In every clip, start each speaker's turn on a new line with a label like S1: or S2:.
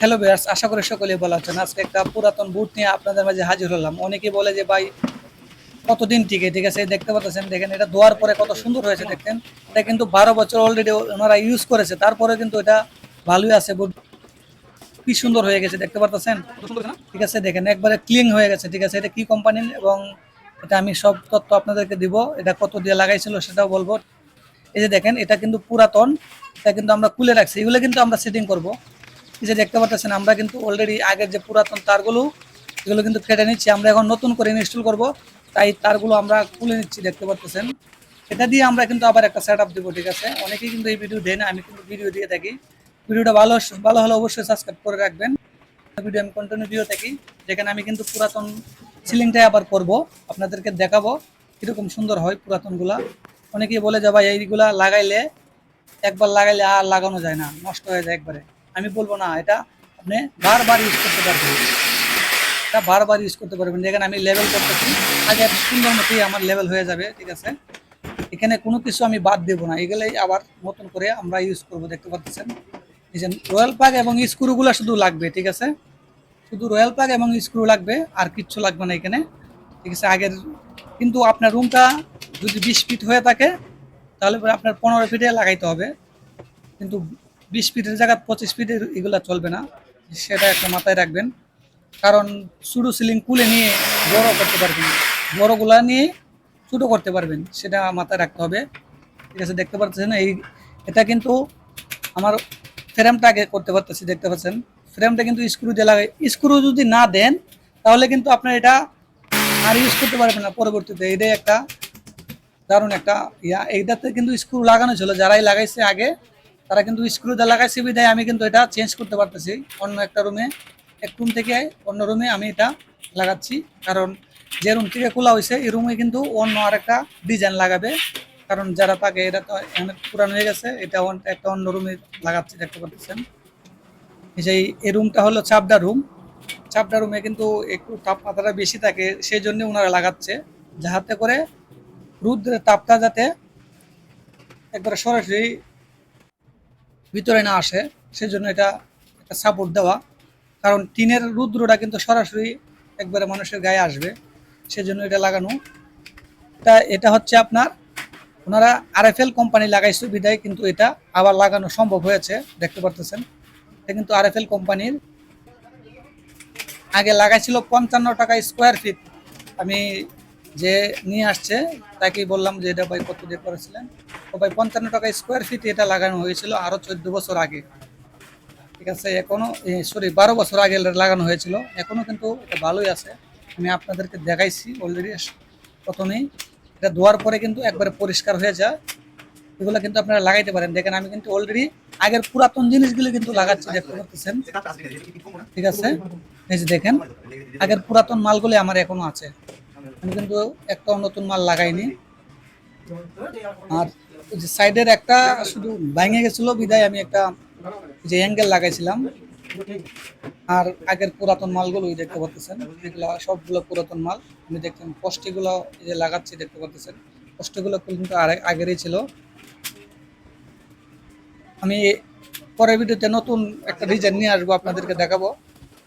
S1: Hello Beers আশা করি সকলে ভালো আছেন। আজকে একটা পুরাতন বুট নিয়ে আপনাদের মাঝে হাজির হলাম। অনেকে বলে যে ভাই কতদিন টিকে? ঠিক আছে দেখতে পাচ্ছেন দেখেন এটা ধোয়ার পরে কত সুন্দর হয়েছে দেখেন। এটা কিন্তু বারো বছর অলরেডি ওনারা ইউজ করেছে। তারপরে কিন্তু এটা ভালোই আছে বুট কি সুন্দর হয়ে গেছে দেখতে পারতেছেন? ঠিক আছে দেখেন একবারে ক্লিন হয়ে গেছে ঠিক আছে। এটা কি কোম্পানির এবং এটা আমি সব তথ্য আপনাদেরকে দিব। এটা কত দিয়ে লাগাইছিল সেটাও বলব। এই যে দেখেন এটা কিন্তু পুরাতন এটা কিন্তু আমরা খুলে রাখছি। এগুলো কিন্তু আমরা সেটিং করব। যে দেখতে পাচ্ছেন, আমরা কিন্তু অলরেডি আগের যে পুরাতন তারগুলো, এগুলো কিন্তু কেটে নিচ্ছি। আমরা এখন নতুন করে ইনস্টল করব। তাই তারগুলো আমরা খুলে নিচ্ছি, দেখতে পাচ্ছেন। এটা দিয়ে আমরা কিন্তু আবার একটা সেট আপ দেবো, ঠিক আছে? অনেকেই কিন্তু এই ভিডিও দেয় না, আমি কিন্তু ভিডিও দিয়ে থাকি। ভিডিওটা ভালো ভালো হলে অবশ্যই সাবস্ক্রাইব করে রাখবেন। ভিডিও আমি কন্টিনিউ দিয়ে থাকি। যেখানে আমি কিন্তু পুরাতন সিলিংটাই আবার করব, আপনাদেরকে দেখাবো কীরকম সুন্দর হয় পুরাতনগুলা। অনেকেই বলে যে, ভাই, এইগুলা লাগাইলে একবার লাগাইলে আর লাগানো যায় না, নষ্ট হয়ে যায় একবারে। আমি বলব না, এটা আপনি বারবার ইউজ করতে পারবেন। এটা বারবার ইউজ করতে পারবেন। যেখানে আমি লেভেল করতেছি। আগে সুন্দর মতোই আমার লেভেল হয়ে যাবে, ঠিক আছে? এখানে কোনো কিছু আমি বাদ দেবো না। এগুলোই আবার নতুন করে আমরা ইউজ করব, দেখতে পাচ্ছেন? এই যে রয়্যাল পাগ এবং স্ক্রুগুলো শুধু লাগবে, ঠিক আছে? শুধু রয়্যাল পাগ এবং স্ক্রু লাগবে, আর কিচ্ছু লাগবে না এখানে, ঠিক আছে? আগের, কিন্তু আপনার রুমটা যদি বিশ ফিট হয়ে থাকে, তাহলে আপনার পনেরো ফিটে লাগাইতে হবে। কিন্তু বিশ ফিটের জায়গায় পঁচিশ ফিটের এগুলা চলবে না। সেটা একটা মাথায় রাখবেন। কারণ শুরু সিলিং কুলে নিয়ে বড় করতে পারবেন বড়গুলা নিয়ে ছোটো করতে পারবেন, সেটা মাথায় রাখতে হবে। ঠিক আছে, দেখতে পাচ্ছেন এই, এটা কিন্তু আমার ফ্রেমটা আগে করতে পারতেছি, দেখতে পাচ্ছেন? ফ্রেমটা কিন্তু স্ক্রু দিয়ে লাগে স্ক্রু যদি না দেন, তাহলে কিন্তু আপনার এটা আর ইউজ করতে পারবেন না পরবর্তীতে। এটাই একটা দারুণ একটা ইয়া। এইটাতে কিন্তু স্ক্রু লাগানো ছিল। যারাই লাগাইছে আগে তারা কিন্তু স্ক্রু দিয়ে লাগাইছে, বিধায় আমি কিন্তু এটা চেঞ্জ করতে পারতেছি। অন্য একটা রুমে এক রুম থেকে অন্য রুমে আমি এটা লাগাচ্ছি। কারণ যে রুম থেকে খোলা হয়েছে এই রুমে কিন্তু অন্য আরেকটা ডিজাইন লাগাবে। কারণ যারা থাকে এটা তো অনেক পুরানো হয়ে গেছে, এটা একটা অন্য রুমে লাগাচ্ছি, দেখতে পাচ্ছেন যে এই রুমটা হলো চাপডা রুম চাপডা রুমে কিন্তু একটু তাপমাত্রাটা বেশি থাকে সেই জন্য ওনারা লাগাচ্ছে। যাহাতে করে রুদ্রের তাপটা যাতে একবারে সরাসরি ভিতরে না আসে, সেজন্য এটা একটা সাপোর্ট দেওয়া। কারণ টিনের রুদ্রটা কিন্তু সরাসরি একবারে মানুষের গায়ে আসবে, সেজন্য এটা লাগানো। এটা এটা হচ্ছে আপনার, ওনারা আরএফএল কোম্পানি লাগাইছে বিদায়, কিন্তু এটা আবার লাগানো সম্ভব হয়েছে, দেখতে পারতেছেন। এটা কিন্তু আরএফএল কোম্পানির আগে লাগাইছিল পঞ্চান্ন টাকা স্কোয়ার ফিট আমি যে নিয়ে আসছে, তাকেই বললাম যে এটা ভাই কত দিয়ে করেছিলেন? তো ভাই, পঞ্চান্ন টাকা স্কোয়ার ফিট এটা লাগানো হয়েছিল আরও চোদ্দ বছর আগে। ঠিক আছে, এখনও সরি বারো বছর আগে লাগানো হয়েছিল। এখনও কিন্তু এটা ভালোই আছে। আমি আপনাদেরকে দেখাইছি অলরেডি প্রথমেই এটা ধোয়ার পরে কিন্তু একবারে পরিষ্কার হয়ে যায়। এগুলো কিন্তু আপনারা লাগাইতে পারেন। দেখেন, আমি কিন্তু অলরেডি আগের পুরাতন জিনিসগুলো কিন্তু লাগাচ্ছি, দেখতে পাচ্ছেন। ঠিক আছে? এই যে দেখেন, আগের পুরাতন মালগুলি আমার এখনও আছে। আমি কিন্তু একটাও নতুন মাল লাগাইনি। আর সাইডের একটা শুধু ভেঙে গেছিল বিদায় আমি একটা যে অ্যাঙ্গেল লাগাইছিলাম। আর আগের পুরাতন মালগুলো দেখতে পাচ্ছেন। এগুলো সবগুলো পুরাতন মাল। আমি দেখছেন পোস্টিগুলো যে লাগাচ্ছি দেখতে পাচ্ছেন। পোস্টগুলো কিন্তু আরে- আগেরই ছিল। আমি পরের ভিডিওতে নতুন একটা ডিজাইন নিয়ে আসব, আপনাদেরকে দেখাবো।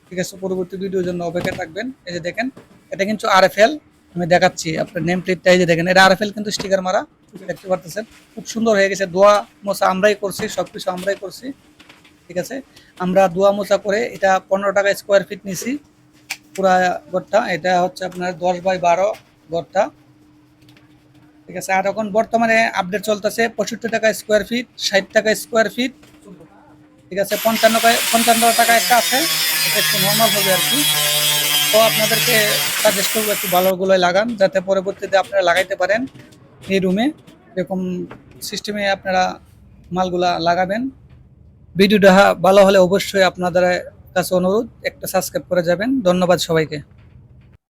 S1: ঠিক আছে, পরবর্তী ভিডিওর জন্য অপেক্ষা থাকবেন। এই যে দেখেন, এটা কিন্তু আরএফএল আমি দেখাচ্ছি আপনার নেম প্লেটটা এই যে দেখেন, এটা আরএফএল কিন্তু স্টিকার মারা, দেখতে পারতেছেন। খুব সুন্দর হয়ে গেছে, দোয়া মোছা আমরাই করছি সব কিছু আমরাই করছি, ঠিক আছে? আমরা দোয়া মোছা করে এটা পনেরো টাকা স্কোয়ার ফিট নিছি, পুরা ঘরটা এটা হচ্ছে আপনার দশ বাই বারো ঘরটা ঠিক আছে? আর এখন বর্তমানে আপডেট চলতেছে পঁয়ষট্টি টাকা স্কোয়ার ফিট ষাট টাকা স্কোয়ার ফিট ঠিক আছে? পঞ্চান্ন পঞ্চান্ন টাকা একটা আছে, এটা একটু নর্মাল হবে আর কি। তো আপনাদেরকে সাজেস্ট করব একটু ভালোগুলোয় লাগান, যাতে পরবর্তীতে আপনারা লাগাইতে পারেন এই রুমে এরকম সিস্টেমে আপনারা মালগুলা লাগাবেন। ভিডিওটা ভালো হলে অবশ্যই আপনাদের কাছে অনুরোধ, একটা সাবস্ক্রাইব করে যাবেন। ধন্যবাদ সবাইকে।